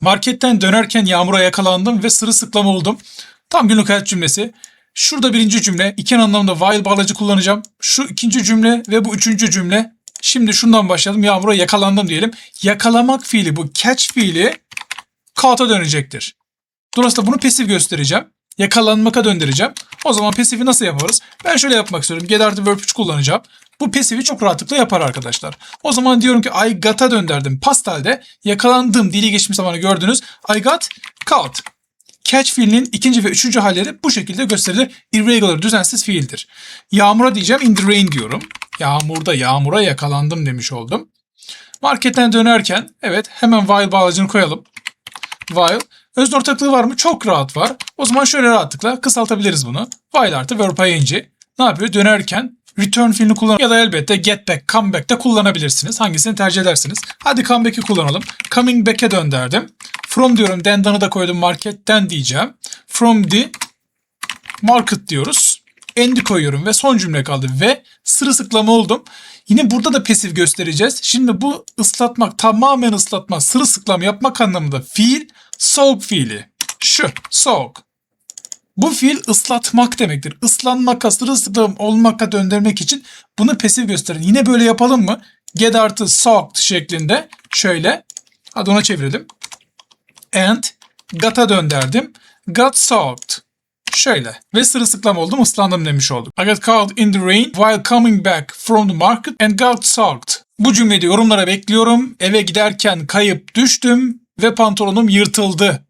Marketten dönerken yağmura yakalandım ve sırılsıklam oldum. Tam günlük hayat cümlesi. Şurada birinci cümle. iki anlamda while bağlacı kullanacağım. Şu ikinci cümle ve bu üçüncü cümle. Şimdi şundan başlayalım. Yağmura yakalandım diyelim. Yakalamak fiili bu catch fiili caught'a dönecektir. Dolayısıyla bunu pasif göstereceğim. Yakalanmaka döndüreceğim. O zaman pasifi nasıl yaparız? Ben şöyle yapmak istiyorum. Get artı verb 3 kullanacağım. Bu pasifi çok rahatlıkla yapar arkadaşlar. O zaman diyorum ki I got'a döndürdüm. Pastel'de yakalandım dili geçmiş zamanı gördünüz. I got caught. Catch fiilinin ikinci ve üçüncü halleri bu şekilde gösterilir. Irregular, düzensiz fiildir. Yağmura diyeceğim in the rain diyorum. Yağmurda, yağmura yakalandım demiş oldum. Marketten dönerken evet hemen while bağlacını koyalım. While. Özne ortaklığı var mı? Çok rahat var. O zaman şöyle rahatlıkla kısaltabiliriz bunu. While artı verb ing. Ne yapıyor? Dönerken return fiilini kullan ya da elbette get back, come back de kullanabilirsiniz. Hangisini tercih edersiniz? Hadi come back'i kullanalım. Coming back'e dönderdim. From diyorum. Dendan'ı da koydum. Marketten diyeceğim. From the market diyoruz. End'i koyuyorum ve son cümle kaldı ve sırılsıklam oldum. Yine burada da pasif göstereceğiz. Şimdi bu ıslatmak, tamamen ıslatma, sırılsıklam yapmak anlamında fiil soğuk fiili. Şu, soğuk. Bu fiil ıslatmak demektir. Islanmaka, sırılsıklam olmaka döndürmek için bunu pasif gösterin. Yine böyle yapalım mı? Get artı soaked şeklinde şöyle. Hadi ona çevirelim. And got'a döndürdüm. Got soaked. Şöyle. Ve sırılsıklam oldum, ıslandım demiş olduk. I got caught in the rain while coming back from the market and got soaked. Bu cümleyi yorumlara bekliyorum. Eve giderken kayıp düştüm ve pantolonum yırtıldı